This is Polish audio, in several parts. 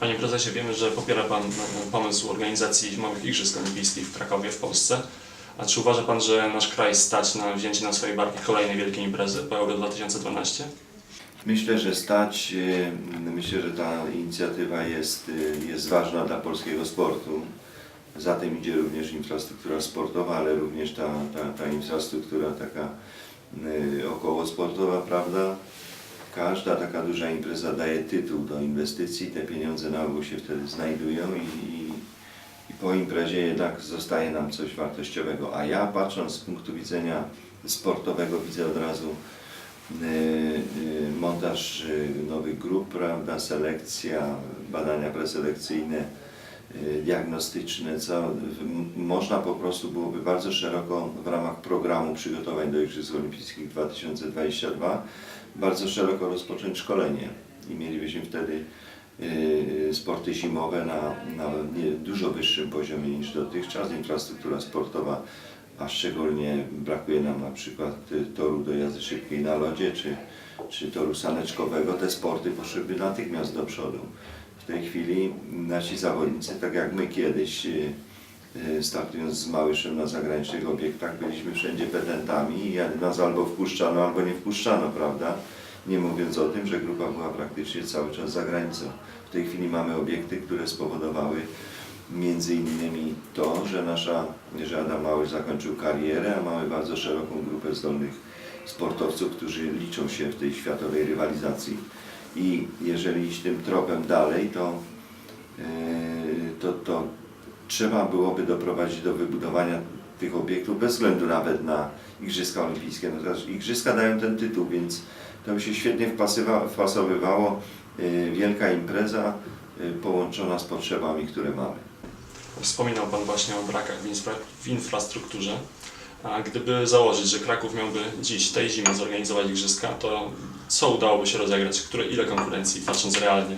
Panie prezesie, wiemy, że popiera Pan e, pomysł organizacji małych Igrzysk Olimpijskich w Krakowie w Polsce. A czy uważa Pan, że nasz kraj stać na wzięcie na swoje barki kolejnej wielkiej imprezy po Euro 2012? Myślę, że stać, y, myślę, że ta inicjatywa jest, y, jest ważna dla polskiego sportu. Za tym idzie również infrastruktura sportowa, ale również ta, ta, ta infrastruktura taka około sportowa, prawda? Każda taka duża impreza daje tytuł do inwestycji, te pieniądze na ogół się wtedy znajdują i, i, i po imprezie jednak zostaje nam coś wartościowego. A ja patrząc z punktu widzenia sportowego widzę od razu y, y, montaż y, nowych grup, prawda, selekcja, badania preselekcyjne, diagnostyczne, co można po prostu byłoby bardzo szeroko w ramach programu przygotowań do Igrzysk Olimpijskich 2022 bardzo szeroko rozpocząć szkolenie. I mielibyśmy wtedy y, sporty zimowe na, na dużo wyższym poziomie niż dotychczas, infrastruktura sportowa, a szczególnie brakuje nam na przykład y, toru do jazdy szybkiej na lodzie, czy, czy toru saneczkowego, te sporty poszłyby natychmiast do przodu. W tej chwili nasi zawodnicy, tak jak my kiedyś, y, y, startując z Małyszem na zagranicznych obiektach, byliśmy wszędzie petentami i nas albo wpuszczano, albo nie wpuszczano, prawda? Nie mówiąc o tym, że grupa była praktycznie cały czas za granicą. W tej chwili mamy obiekty, które spowodowały między innymi to, że nasza, że Adam Małysz zakończył karierę, a mamy bardzo szeroką grupę zdolnych sportowców, którzy liczą się w tej światowej rywalizacji. I jeżeli iść tym tropem dalej, to, yy, to, to trzeba byłoby doprowadzić do wybudowania tych obiektów bez względu nawet na Igrzyska Olimpijskie. No Igrzyska dają ten tytuł, więc to by się świetnie wpasowywało. Yy, Wielka impreza yy, połączona z potrzebami, które mamy. Wspominał Pan właśnie o brakach w infrastrukturze. A gdyby założyć, że Kraków miałby dziś, tej zimy zorganizować Igrzyska, to co udałoby się rozegrać? Które, ile konkurencji, patrząc realnie?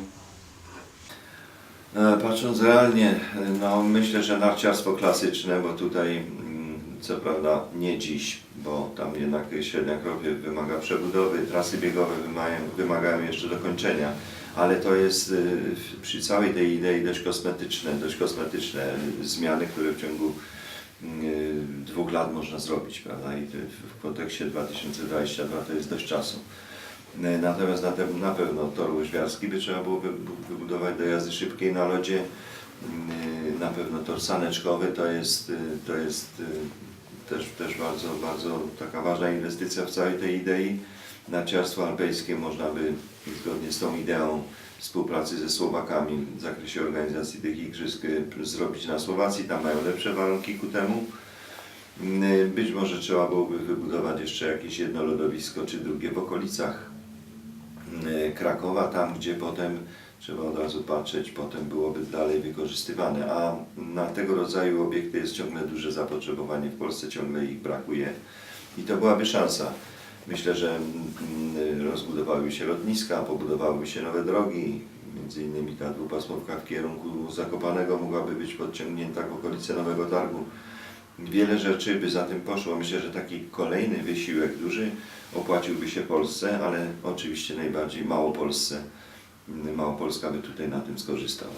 E, Patrząc realnie, no myślę, że narciarstwo klasyczne, bo tutaj mm, co prawda nie dziś, bo tam jednak średnia krowie wymaga przebudowy, trasy biegowe wymagają, wymagają jeszcze dokończenia, ale to jest y, przy całej tej idei dość kosmetyczne, dość kosmetyczne zmiany, które w ciągu dwóch lat można zrobić, prawda? I w- kontekście 2022 to jest dość czasu. E, Natomiast na, te, na pewno tor łyżwiarski by trzeba było wy, wybudować do jazdy szybkiej na lodzie. Mm, Na pewno tor saneczkowy to jest, y, to jest y, też, też bardzo, bardzo taka ważna inwestycja w całej tej idei. Narciarstwo alpejskie można by zgodnie z tą ideą współpracy ze Słowakami w zakresie organizacji tych igrzysk y, zrobić na Słowacji. Tam mają lepsze warunki ku temu. Mm, Być może trzeba byłoby wybudować jeszcze jakieś jedno lodowisko czy drugie w okolicach mm, Krakowa, tam gdzie potem trzeba od razu patrzeć, potem byłoby dalej wykorzystywane. A na tego rodzaju obiekty jest ciągle duże zapotrzebowanie w Polsce, ciągle ich brakuje i to byłaby szansa. Myślę, że mm, rozbudowałyby się lotniska, pobudowałyby się nowe drogi, między innymi ta dwupasmówka w kierunku Zakopanego mogłaby być podciągnięta w okolice Nowego Targu. Wiele rzeczy by za tym poszło. Myślę, że taki kolejny wysiłek duży opłaciłby się Polsce, ale oczywiście najbardziej Małopolsce. Małopolska by tutaj na tym skorzystała.